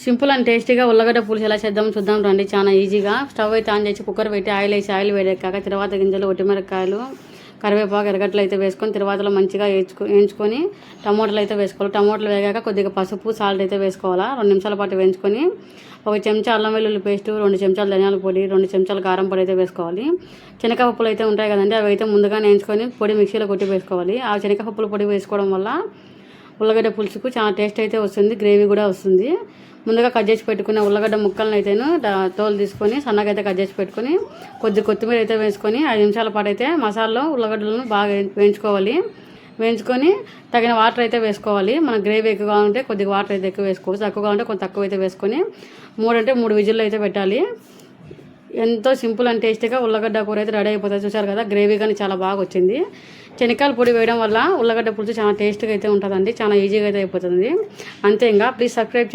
Simple and టేస్టీగా ఉల్లగడ్డ పులుసు ఎలా చేద్దాం చూద్దాం రండి. చాలా ఈజీగా. స్టవ్ అయితే ఆన్ చేసి కుక్కర్ పెట్టి ఆయిల్ వేసి ఆయిల్ వేడెక్కాక తర్వాత గింజలు ఒట్టిమిరకాయలు కరివేపాకు ఎరగట్లు అయితే వేసుకొని తర్వాతలో మంచిగా వేయించుకో వేయించుకొని టమోటాలు అయితే వేసుకోవాలి. టమోటాలు వేగాక కొద్దిగా పసుపు సాల్ట్ అయితే వేసుకోవాలా. రెండు నిమిషాల పాటు వేయించుకొని ఒక చెంచా అల్లం వెల్లుల్లి పేస్ట్ రెండు చెంచాలు ధనియాల పొడి రెండు చెంచాలు కారం పొడి అయితే వేసుకోవాలి. శనగపప్పులు అయితే ఉంటాయి కదండి అవి అయితే ముందుగా వేయించుకొని పొడి మిక్సీలో కొట్టి వేసుకోవాలి. ఆ శనగపప్పుల పొడి వేసుకోవడం వల్ల ఉల్లగడ్డ పులుసుకు చాలా టేస్ట్ అయితే వస్తుంది గ్రేవీ కూడా వస్తుంది. ముందుగా కట్ చేసి పెట్టుకున్న ఉల్లగడ్డ ముక్కలను అయితేను తోలు తీసుకొని సన్నగా అయితే కట్ చేసి పెట్టుకొని కొద్ది కొత్తిమీర అయితే వేసుకొని ఐదు నిమిషాల పాటు అయితే మసాలాలో ఉల్లగడ్డలను బాగా వేయించుకోవాలి. వేయించుకొని తగిన వాటర్ అయితే వేసుకోవాలి. మన గ్రేవీ ఎక్కువగా ఉంటే కొద్దిగా వాటర్ అయితే ఎక్కువ వేసుకోవచ్చు. తక్కువగా ఉంటే కొంత తక్కువ అయితే వేసుకొని మూడంటే మూడు విజిల్లు అయితే పెట్టాలి. ఎంతో సింపుల్ అండ్ టేస్టీగా ఉల్లగడ్డ కూర అయితే రెడీ అయిపోతుంది చూసారు కదా గ్రేవీ కానీ చాలా బాగా వచ్చింది. శనగకాయల పొడి వేయడం వల్ల ఉల్లగడ్డ పులుసు చాలా టేస్ట్గా అయితే ఉంటుందండి చాలా ఈజీగా అయితే అయిపోతుంది. అంతే ఇంకా ప్లీజ్ సబ్స్క్రైబ్